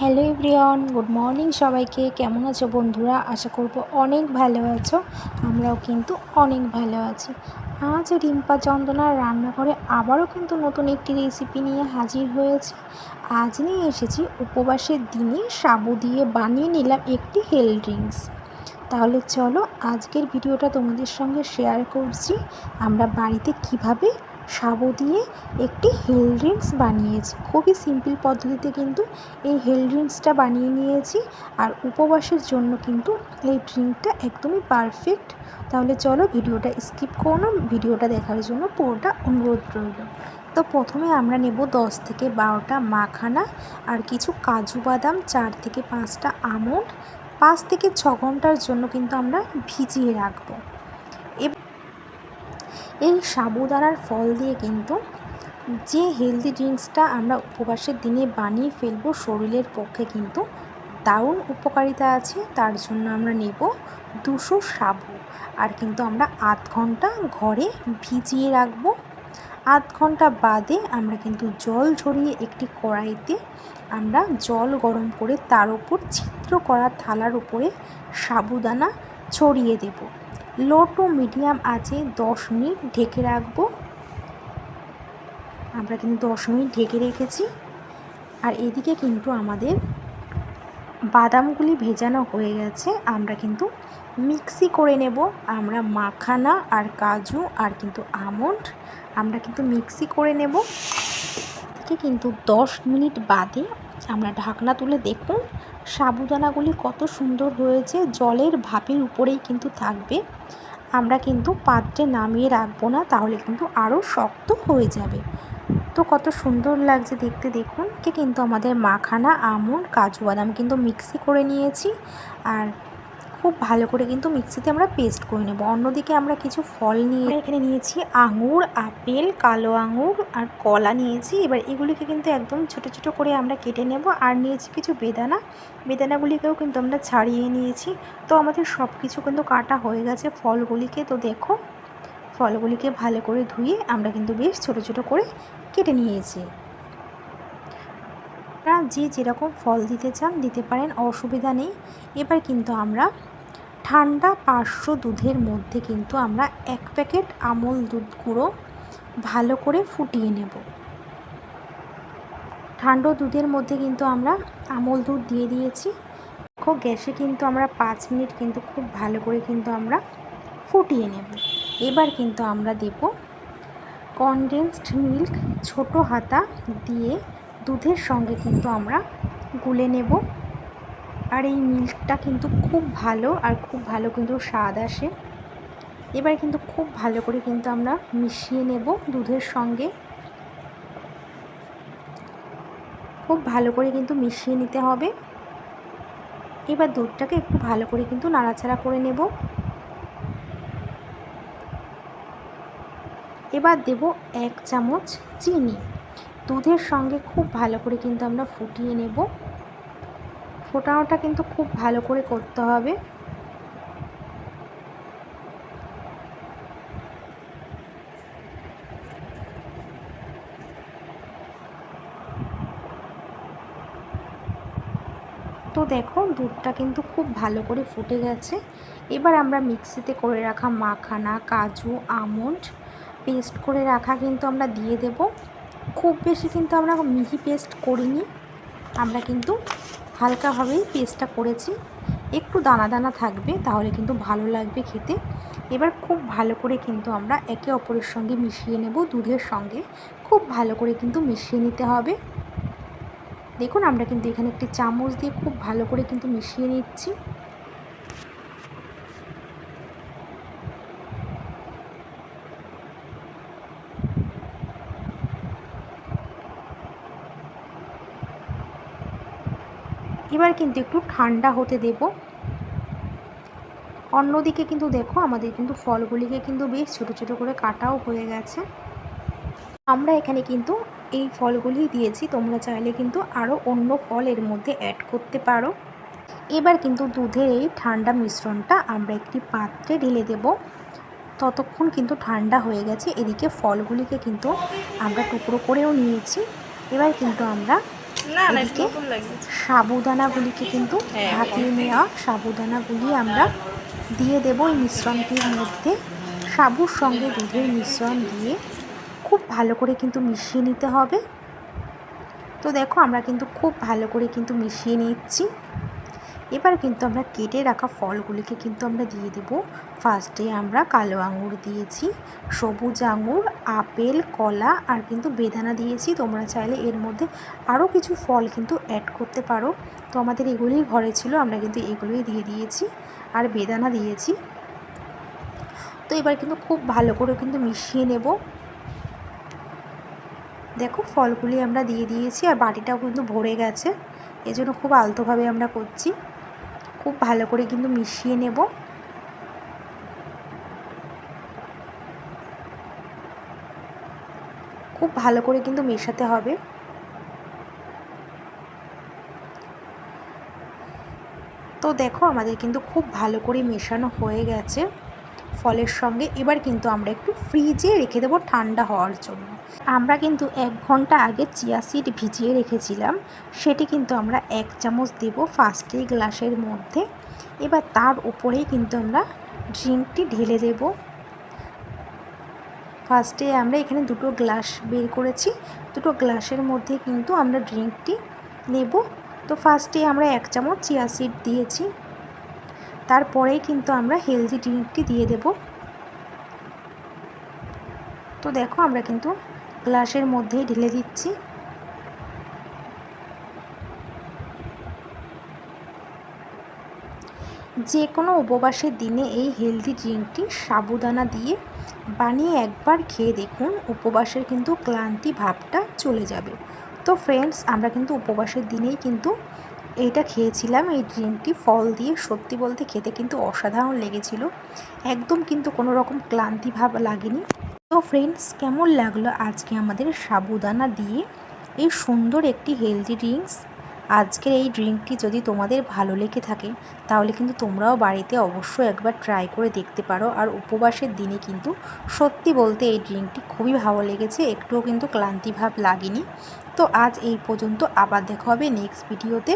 Hello everyone, good morning সবাইকে। কেমন আছো বন্ধুরা? আশা করব অনেক ভালো আছো। আমরাও কিন্তু অনেক ভালো আছি। আজ রিম্পা চন্দনার রান্নাঘরে আবারও কিন্তু নতুন একটি রেসিপি নিয়ে হাজির হয়েছি। আজ নিয়ে এসেছি উপবাসের দিনে সাবু দিয়ে বানিয়ে নিলাম একটি হেল ড্রিঙ্কস তাহলে চলো আজকের ভিডিওটা তোমাদের সঙ্গে শেয়ার করছি। আমরা বাড়িতে কীভাবে সাবু দিয়ে একটি হেল ড্রিঙ্কস বানিয়েছি। খুবই সিম্পল পদ্ধতিতে কিন্তু এই হেল ড্রিঙ্কসটা বানিয়ে নিয়েছি। আর উপবাসের জন্য কিন্তু এই ড্রিঙ্কটা একদমই পারফেক্ট। তাহলে চলো ভিডিওটা স্কিপ করো না, ভিডিওটা দেখার জন্য পুরোটা অনুরোধ রইল। তো প্রথমে আমরা নেব দশ থেকে বারোটা মাখানা আর কিছু কাজু বাদাম, চার থেকে পাঁচটা আমন্ড। পাঁচ থেকে ছ ঘণ্টার জন্য কিন্তু আমরা ভিজিয়ে রাখব। এই সাবুদানার ফল দিয়ে কিন্তু যে হেলদি ড্রিঙ্কসটা আমরা উপবাসের দিনে বানিয়ে ফেলব শরীরের পক্ষে কিন্তু দারুণ উপকারিতা আছে। তার জন্য আমরা নেব দুশো সাবু। আর কিন্তু আমরা আধ ঘণ্টা ঘরে ভিজিয়ে রাখব। আধ ঘণ্টা বাদে আমরা কিন্তু জল ঝরিয়ে একটি কড়াইতে আমরা জল গরম করে তার উপর ছিদ্র করা থালার উপরে সাবুদানা ছড়িয়ে দেবো। লো টু মিডিয়াম আছে, দশ মিনিট ঢেকে রাখব। আমরা কিন্তু দশ মিনিট ঢেকে রেখেছি। আর এদিকে কিন্তু আমাদের বাদামগুলি ভেজানো হয়ে গেছে। আমরা কিন্তু মিক্সি করে নেব। আমরা মাখানা আর কাজু আর কিন্তু আমন্ড আমরা কিন্তু মিক্সি করে নেব। থেকে কিন্তু দশ মিনিট বাদে আমরা ঢাকনা তুলে দেখুন। সাবুদানাগুলি কত সুন্দর হয়েছে, জলের ভাপের উপরেই কিন্তু থাকবে। আমরা কিন্তু পাত্রে নামিয়ে রাখব না, তাহলে কিন্তু আরও শক্ত হয়ে যাবে। তো কত সুন্দর লাগছে দেখতে দেখুন। কে কিন্তু আমাদের মাখানা আমন কাজু বাদাম কিন্তু মিক্সি করে নিয়েছি। আর খুব ভালো করে কিন্তু মিক্সিতে আমরা পেস্ট করে নেব। অন্যদিকে আমরা কিছু ফল নিয়ে এখানে নিয়েছি আঙুর, আপেল, কালো আঙুর আর কলা নিয়েছি। এবার এগুলিকে কিন্তু একদম ছোট ছোট করে আমরা কেটে নেব। আর নিয়েছি কিছু বেদানা। বেদানাগুলিকেও কিন্তু আমরা ছাড়িয়ে নিয়েছি। তো আমাদের সব কিছু কিন্তু কাটা হয়ে গেছে ফলগুলিকে। তো দেখো, ফলগুলিকে ভালো করে ধুয়ে আমরা কিন্তু বেশ ছোট ছোট করে কেটে নিয়েছি। আপনারা যে যেরকম ফল দিতে চান দিতে পারেন, অসুবিধা নেই। এবার কিন্তু আমরা ঠান্ডা পাঁচশো দুধের মধ্যে কিন্তু আমরা এক প্যাকেট আমল দুধ গুঁড়ো ভালো করে ফুটিয়ে নেব। ঠান্ডা দুধের মধ্যে কিন্তু আমরা আমল দুধ দিয়ে দিয়েছি। দেখো, গ্যাসে কিন্তু আমরা পাঁচ মিনিট কিন্তু খুব ভালো করে কিন্তু আমরা ফুটিয়ে নেব। এবার কিন্তু আমরা দেব কনডেন্সড মিল্ক ছোট হাতা দিয়ে দুধের সঙ্গে কিন্তু আমরা গুলে নেব। আর এই মিল্কটা কিন্তু খুব ভালো আর খুব ভালো কিন্তু স্বাদ আসে। এবার কিন্তু খুব ভালো করে কিন্তু আমরা মিশিয়ে নেব দুধের সঙ্গে। খুব ভালো করে কিন্তু মিশিয়ে নিতে হবে। এবার দুধটাকে একটু ভালো করে কিন্তু নাড়াচাড়া করে নেব। এবার দেব এক চামচ চিনি। দুধের সঙ্গে খুব ভালো করে কিন্তু আমরা ফুটিয়ে নেব। ফোটানোটা কিন্তু খুব ভালো করে করতে হবে। তো দেখো, দুধটা কিন্তু খুব ভালো করে ফুটে গেছে। এবার আমরা মিক্সিতে করে রাখা মাখানা, কাজু, আমন্ড, পেস্ট করে রাখা কিন্তু আমরা দিয়ে দেব। খুব বেশি কিন্তু আমরা মিহি পেস্ট করিনি। আমরা কিন্তু হালকাভাবেই পেস্টটা করেছি। একটু দানা দানা থাকবে, তাহলে কিন্তু ভালো লাগবে খেতে। এবার খুব ভালো করে কিন্তু আমরা একে অপরের সঙ্গে মিশিয়ে নেব দুধের সঙ্গে। খুব ভালো করে কিন্তু মিশিয়ে নিতে হবে। দেখুন, আমরা কিন্তু এখানে একটি চামচ দিয়ে খুব ভালো করে কিন্তু মিশিয়ে নিচ্ছি। এবার কিন্তু একটু ঠান্ডা হতে দেব। অন্যদিকে কিন্তু দেখো, আমাদের কিন্তু ফলগুলিকে কিন্তু বেশ ছোটো ছোটো করে কাটাও হয়ে গেছে। আমরা এখানে কিন্তু এই ফলগুলি দিয়েছি, তোমরা চাইলে কিন্তু আরও অন্য ফল এর মধ্যে অ্যাড করতে পারো। এবার কিন্তু দুধের এই ঠান্ডা মিশ্রণটা আমরা একটি পাত্রে ঢেলে দেব। ততক্ষণ কিন্তু ঠান্ডা হয়ে গেছে, এদিকে ফলগুলিকে কিন্তু আমরা টুকরো করেও নিয়েছি। এবার কিন্তু আমরা এদিকে সাবুদানাগুলিকে কিন্তু ভাতিয়ে ভাপিয়ে নেওয়া সাবুদানাগুলি আমরা দিয়ে দেবো এই মিশ্রণটির মধ্যে। সাবুর সঙ্গে দুধের মিশ্রণ দিয়ে খুব ভালো করে কিন্তু মিশিয়ে নিতে হবে। তো দেখো আমরা কিন্তু খুব ভালো করে কিন্তু মিশিয়ে নিচ্ছি। এবার কিন্তু আমরা কেটে রাখা ফলগুলিকে কিন্তু আমরা দিয়ে দেব। ফার্স্টে আমরা কালো আঙুর দিয়েছি, সবুজ আঙুর, আপেল, কলা আর কিন্তু বেদানা দিয়েছি। তোমরা চাইলে এর মধ্যে আরও কিছু ফল কিন্তু অ্যাড করতে পারো। তো আমাদের এগুলোই ঘরে ছিল, আমরা কিন্তু এগুলোই দিয়ে দিয়েছি আর বেদানা দিয়েছি। তো এবার কিন্তু খুব ভালো করে কিন্তু মিশিয়ে নেব। দেখো ফলগুলি আমরা দিয়ে দিয়েছি আর বাটিটাও কিন্তু ভরে গেছে। এজন্য খুব আলতোভাবে আমরা করছি। খুব ভালো করে কিন্তু মিশিয়ে নেব। খুব ভালো করে কিন্তু মেশাতে হবে। তো দেখো আমাদের কিন্তু খুব ভালো করে মেশানো হয়ে গেছে। ফলের সঙ্গে এবার কিন্তু আমরা একটু ফ্রিজে রেখে দেবো ঠান্ডা হওয়ার জন্য। আমরা কিন্তু এক ঘণ্টা আগে চিয়া সিড ভিজিয়ে রেখেছিলাম। সেটি কিন্তু আমরা এক চামচ দেব ফার্স্টেই গ্লাসের মধ্যে। এবার তার উপরেই কিন্তু আমরা ড্রিঙ্কটি ঢেলে দেব। ফার্স্টে আমরা এখানে দুটো গ্লাস বের করেছি। দুটো গ্লাসের মধ্যে কিন্তু আমরা ড্রিঙ্কটি নেব। তো ফার্স্টে আমরা এক চামচ চিয়া সিড দিয়েছি। তারপরেই কিন্তু আমরা হেলদি ড্রিঙ্কটি দিয়ে দেব। তো দেখো আমরা কিন্তু গ্লাসের মধ্যেই ঢেলে দিচ্ছি। যে কোনো উপবাসের দিনে এই হেলদি ড্রিঙ্কটি সাবুদানা দিয়ে বানিয়ে একবার খেয়ে দেখুন, উপবাসের কিন্তু ক্লান্তি ভাবটা চলে যাবে। তো ফ্রেন্ডস আমরা কিন্তু উপবাসের দিনেই কিন্তু এইটা খেয়েছিলাম। এই ড্রিঙ্কটি ফল দিয়ে সত্যি বলতে খেতে কিন্তু অসাধারণ লেগেছিল। একদম কিন্তু কোনো রকম ক্লান্তি ভাব লাগেনি। তো ফ্রেন্ডস কেমন লাগল আজকে আমাদের সাবুদানা দিয়ে? এই সুন্দর একটি হেলদি ড্রিঙ্কস আজকের এই ড্রিঙ্কটি যদি তোমাদের ভালো লেগে থাকে, তাহলে কিন্তু তোমরাও বাড়িতে অবশ্যই একবার ট্রাই করে দেখতে পারো। আর উপবাসের দিনে কিন্তু সত্যি বলতে এই ড্রিঙ্কটি খুবই ভালো লেগেছে, একটুও কিন্তু ক্লান্তিভাব লাগেনি। তো আজ এই পর্যন্ত আবার দেখা হবে নেক্সট ভিডিওতে